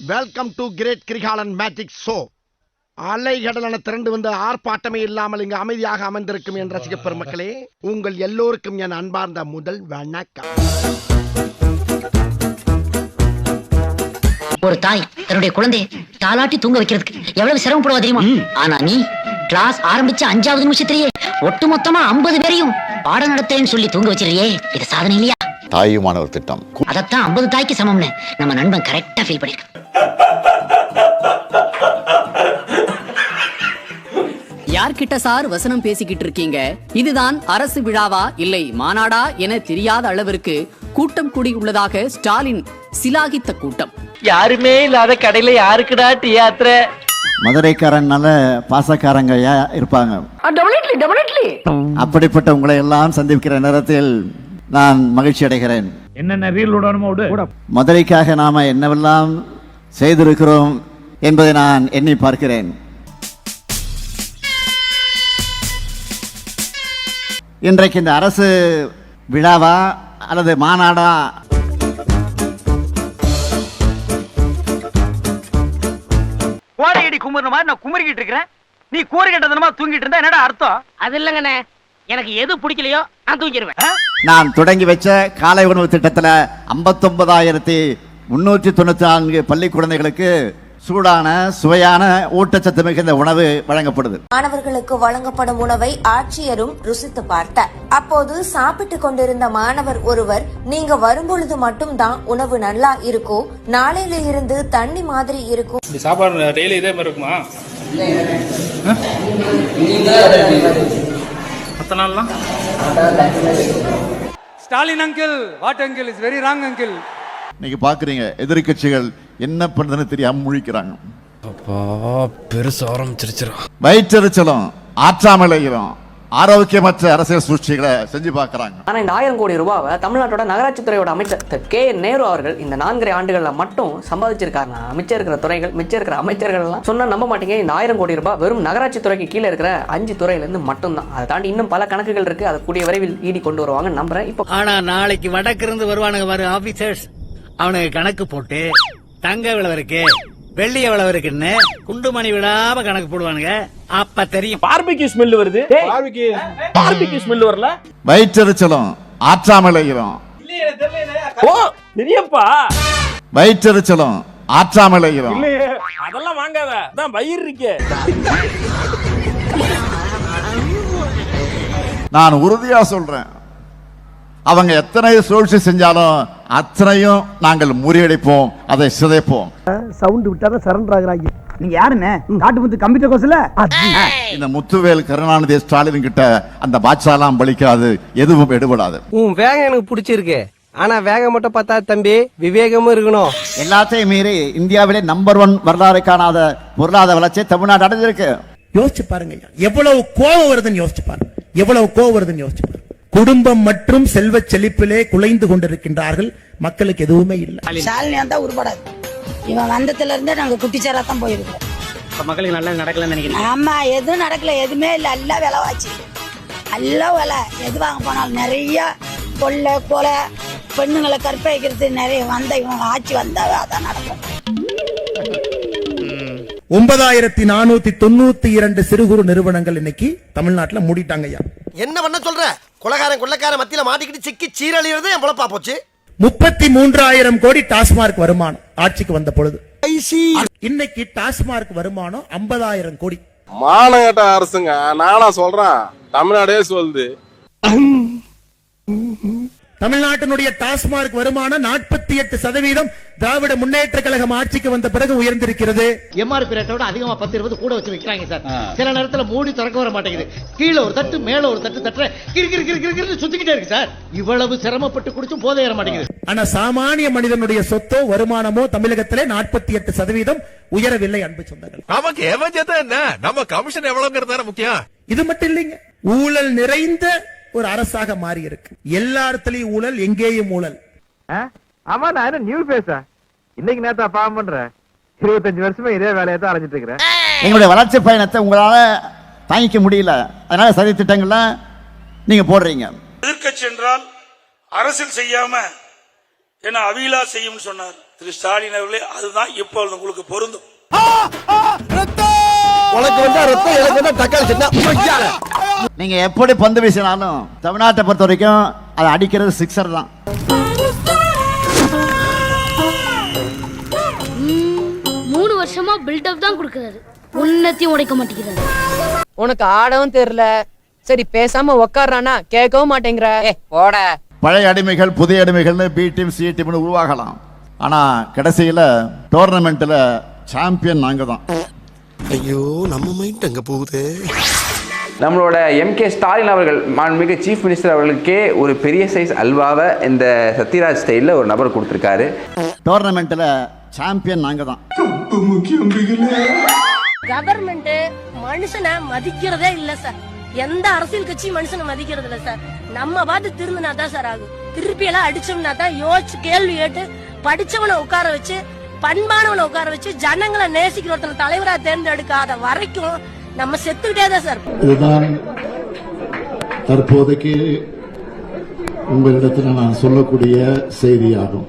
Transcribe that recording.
Welcome to great Kirikalan magic show அலைகடலான திரண்டு வந்து ஆர்ப்பாட்டமே இல்லாமல் இங்கு அமைதியாக அமர்ந்திருக்கும் என் ரசிக பெருமக்களே உங்கள் எல்லோருக்கும் என் அன்பார்ந்த முதல் வணக்கம். ஒரு தாய் தன்னுடைய குழந்தையை தாலாட்டி தூங்க வைக்கிறதுக்கு எவ்வளவு சிரமப்படுவா தெரியுமா? ஆனா நீ கிளாஸ் ஆரம்பிச்ச அஞ்சாவது நிமிஷத்திலேயே ஒட்டுமொத்தமா ஐம்பது பேரையும் பாடம் நடத்தேன்னு சொல்லி தூங்க வச்சிருக்கியே இது சாதனை இல்லையா? தாயுமானவர் திட்டம். அதத்தான் ஐம்பது தாய்க்கு சமம்னு நம்ம நண்பன் கரெக்டா ஃபீல் பண்ணிருக்க யார்கிட்ட சார் வசனம் பேசிக்கிட்டு இருக்கீங்க? இதுதான் அரசு விழாவா? இல்லை மாநாடா என தெரியாத அளவிற்கு கூட்டம் கூடி உள்ளதாக ஸ்டாலின் சிலாகித்த கூட்டம். யாருமே இல்லாத கடையில யாருக்குடா டீ ஆத்துற? மதுரைக்காரனால பாசக்காரங்க இருப்பாங்க. டெபினெட்லி டெபினெட்லி அப்படிப்பட்ட உங்களை எல்லாம் சந்திக்கிற நேரத்தில் நான் மகிழ்ச்சி அடைகிறேன். என்னென்ன ரீல் மதுரைக்காக நாம என்னவெல்லாம் செய்திருக்கிறோம் என்பதை நான் எண்ணி பார்க்கிறேன். இன்றைக்கு இந்த அரசு விழாவா அல்லது மாநாடா? கோடையடி குமுறின மாதிரி நான் குமுறிக்கிட்டு இருக்கிறேன். நீ கூறு கட்டதனமா தூங்கிட்டு இருந்தா என்னடா அர்த்தம்? அது இல்லங்கண்ணே. எனக்கு எது பிடிக்கலையோ நான் தூங்கிடுவேன் நான் தொடங்கி வச்ச காலை உணவு திட்டத்தில் ஐம்பத்தொன்பதாயிரத்தி முன்னூற்றி தொண்ணூற்றி நான்கு பள்ளி குழந்தைகளுக்கு சூடான சுவையான ஊட்டச்சத்து மிகுந்த உணவு வழங்கப்படுது. மாணவர்களுக்கு வழங்கப்படும் உணவை ஆட்சியரும் ருசித்து பார்த்தார் அப்போது சாப்பிட்டுக் கொண்டிருந்த மாணவர் ஒருவர் நீங்க வரும்பொழுது மட்டும்தான் உணவு நல்லா இருக்கும் நாளையில இருந்து தண்ணி மாதிரி இருக்கும். இப்படி சாப்பாடு டெய்லி இதே மாதிரி இருக்குமா? மற்ற நாள்லாம் Stalin uncle what uncle is very wrong uncle இன்னைக்கு பாக்குறீங்க எதிர்க்கட்சிகள் என்ன பண்றதுன்னு தெரியாம முழிக்கிறாங்க. அப்பா பெருசு ஆரம்பிச்சிருச்சுரா வயிற்றெரிச்சலும் ஆற்றாமலையும் ஆரோக்கியமற்ற அரசியல் சூழ்ச்சிகளை செஞ்சு பார்க்கறாங்க. ஆனா இந்த ஆயிரம் கோடி ரூபாவை தமிழ்நாட்டோட நகராட்சி துறையோட அமைச்சர் கே. என் நேரு அவர்கள் இந்த நான்கரை ஆண்டுகள்ல மட்டும் சம்பாதிச்சிருக்காருன்னா மிச்சம் இருக்கிற துறைகள் மிச்சம் இருக்கிற அமைச்சர்கள் எல்லாம் சொன்னா நம்ப மாட்டீங்க. இந்த ஆயிரம் கோடி ரூபாய் வெறும் நகராட்சி துறைக்கு கீழே இருக்கிற அஞ்சு துறையில இருந்து மட்டும்தான். அதை தாண்டி இன்னும் பல கணக்குகள் இருக்கு. அதை கூடிய விரைவில் ஈடி கொண்டு வருவாங்க நம்புறேன். இப்போ ஆனா நாளைக்கு வடக்கு இருந்து வருவானுங்க பாரு ஆபீசர்ஸ் அவனுக்கு கணக்கு போட்டு தங்க எவ்வளவு இருக்கு வெள்ளி எவ்வளவு இருக்குன்னு குண்டுமணி விடாம கணக்கு போடுவானுங்க. அப்ப தெரியும். பார்பிக்யூ ஸ்மெல் வருது. பார்பிக்யூ. ஸ்மெல் வரல. வயிற்றெரிச்சலும் ஆற்றாமலையும் ஓ பெரியப்பா. வயிற்றெரிச்சலும் ஆற்றாமலையும் அதெல்லாம் வாங்காத. அதான் வயிறு இருக்கே. நான் உறுதியா சொல்றேன். அவங்க எத்தனை சூழ்ச்சி செஞ்சாலும் அத்தனையும் நாங்கள் முறியடிப்போம் அதை சிதைப்போம். சவுண்ட் விட்டாதான் சரண்டர் ஆகுறாங்க. நீங்க யாருன்னு? காட்டு முத்து கம்ப்யூட்டர் கோர்ஸ்ல? இந்த முத்துவேல் கருணாநிதி ஸ்டாலின் கிட்ட அந்த பாட்சாலாம் பலிக்காது எதுவும் எடுபடாது. உன் வேகம் எனக்கு பிடிச்சிருக்கு. ஆனா வேகம் மட்டும் பார்த்தா தம்பி விவேகமும் இருக்கணும். எல்லாத்தையும் மீறி இந்தியாவிலே நம்பர் ஒன் வரலாறு காணாத பொருளாதார வளர்ச்சி தமிழ்நாடு அடைஞ்சிருக்கு. யோசிச்சு பாருங்க. எவ்வளவு கோபம் வருதுன்னு யோசிச்சு பாருங்க. எவ்வளவு கோபம் வருதுன்னு யோசிச்சு பாருங்க. குடும்பம் மற்றும் செல்வ செழிப்பிலே குலைந்து கொண்டிருக்கின்றார்கள். மக்களுக்கு எதுவுமே இல்லை. சாலினியா தான் உருப்படாது. இவன் வந்ததுல இருந்தே நாங்க குட்டிச்சாரா தான் போயிருக்கோம் மக்களுக்கு நல்லா நடக்கலன்னு நினைக்கிறேன் ஆமா எதுவும் நடக்கல எதுவுமே இல்ல. எல்லாம் விலைவாச்சு எல்லாம் விலை. எது வாங்க போனாலும் நிறைய கொள்ளை கொலை பெண்ணுங்களை கற்பழிக்கிறது நிறைய வந்த இவன் ஆட்சி வந்தாவே அதான் நடக்கும். ஒன்பதாயிரத்தி நானூத்தி தொண்ணூத்தி இரண்டு சிறு குறு நிறுவனங்கள் இன்னைக்கு தமிழ்நாட்டுல மூடிட்டாங்க ஐயா என்ன பண்ண சொல்ற? கொலகாரன் கொள்ளக்காரன் மத்தியில மாட்டிக்கிட்டு சிக்கி சீரழியறது என் பொழப்பா போச்சு. முப்பத்தி மூன்றாயிரம் கோடி டாஸ்மார்க் வருமானம் ஆட்சிக்கு வந்த பொழுது. இன்னைக்கு டாஸ்மார்க் வருமானம் ஐம்பதாயிரம் கோடி. மானகட்ட அரசுங்க நானா சொல்றேன் தமிழ்நாடே சொல்லுது. தமிழ்நாட்டினுடைய டாஸ்மார்க் வருமானம் நாற்பத்தி எட்டு சதவீதம் திராவிட முன்னேற்ற கழகம் ஆட்சிக்கு வந்த பிறகு உயர்ந்திருக்கிறது. எம்ஆர்பி ரேட்டோட அதிகமா பத்து இருபது கூட வச்சு விற்கிறாங்க சார். சில நேரத்துல மூடி திறக்க வர மாட்டேங்குது. கீழே ஒரு தட்டு மேல ஒரு தட்டு தட்டுற கிறு கிறு கிறு கிறுன்னு சுத்திக்கிட்டே இருக்கு சார். இவ்வளவு சிரமப்பட்டு குடிச்சும் போதை ஏற மாட்டேங்குது. ஆனா சாமானிய மனிதனுடைய சொத்தோ வருமானமோ தமிழகத்திலே நாற்பத்தி எட்டு சதவீதம் உயரவில்லை அன்பு சொந்தங்கள். நமக்கு எவஞ்சது என்ன? நம்ம கமிஷன் எவ்வளவுங்கிறது முக்கியம். இது மட்டும் இல்லைங்க. ஊழல் நிறைந்த ஒரு அரசாக மாறி இருக்கு எல்லா இடத்துலயும் ஊழல் எங்கேயும் ஊழல் ஆமா நான் என்ன நியூ பேச இன்னைக்கு நேத்தா பாவம் பண்றேன் இருபத்தஞ்சு வருஷமா இதே வேலையை தான் அலைஞ்சிட்டு இருக்கிறேன் எங்களுடைய வளர்ச்சி பயணத்தை உங்களால தாங்கிக்க முடியல அதனால சதி திட்டங்கள்லாம் நீங்க போடுறீங்க எதிர்கட்சி என்றால் அரசியல் செய்யாம ஏன்னா அவிலா செய்யும் சொன்னார் திரு ஸ்டாலின் அவர்களே அதுதான் இப்பொழுது உங்களுக்கு பொருந்தும் உனக்கு வந்தா ரத்தம் எனக்கு வந்தா தக்காளி நீங்க எப்படி பந்து வீசினாலும் தமிழ்நாட்டை பொறுத்த வரைக்கும் அதை அடிக்கிறது சிக்ஸர் தான். மூணு வருஷமா பில்டப் தான் கொடுக்கறாரு. உன்னத்தையும் உடைக்க மாட்டேங்கிறாரு. உனக்கு ஆடவும் தெரியல. சரி பேசாம உக்காடுறானா கேட்கவும் மாட்டேங்கிற. போட. பழைய அடிமைகள் புதிய அடிமைகள்னு பி டீம் சி டீம்னு உருவாகலாம். ஆனா கடைசியில டோர்னமெண்ட்ல சாம்பியன் நாங்க தான் ஐயோ நம்ம மைண்ட் அங்க போகுது? நம்மளோட எம் கே ஸ்டாலின் அவர்கள் மாண்புமிகு சீஃப் மினிஸ்டர் அவர்களுக்கே ஒரு பெரிய சைஸ் அல்வாவை இந்த சத்யராஜ் ஸ்டைலில் ஒரு நபர் கொடுத்துருக்காரு. டோர்னமெண்ட்ல சாம்பியன் நாங்க தான். கவர்மெண்ட் மனுஷனை மதிக்கிறதே இல்ல சார் எந்த அரசியல் கட்சி மனுஷனை மதிக்கிறது இல்ல சார் நம்ம பார்த்து திரும்பினா தான் சார் ஆகும். திருப்பி எல்லாம் அடிச்சோம்னா தான் யோசிச்சு கேள்வி கேட்டு படிச்சவனை உட்கார வச்சு பண்பானவனை உட்கார வச்சு ஜனங்களை நேசிக்கிற ஒருத்தனை தலைவரா தேர்ந்தெடுக்காத வரைக்கும் நம்ம செத்துக்கிட்டே தான் சார் இதுதான் தற்போதைக்கு உங்களிடத்தில் நான் சொல்லக்கூடிய செய்தியாகும்.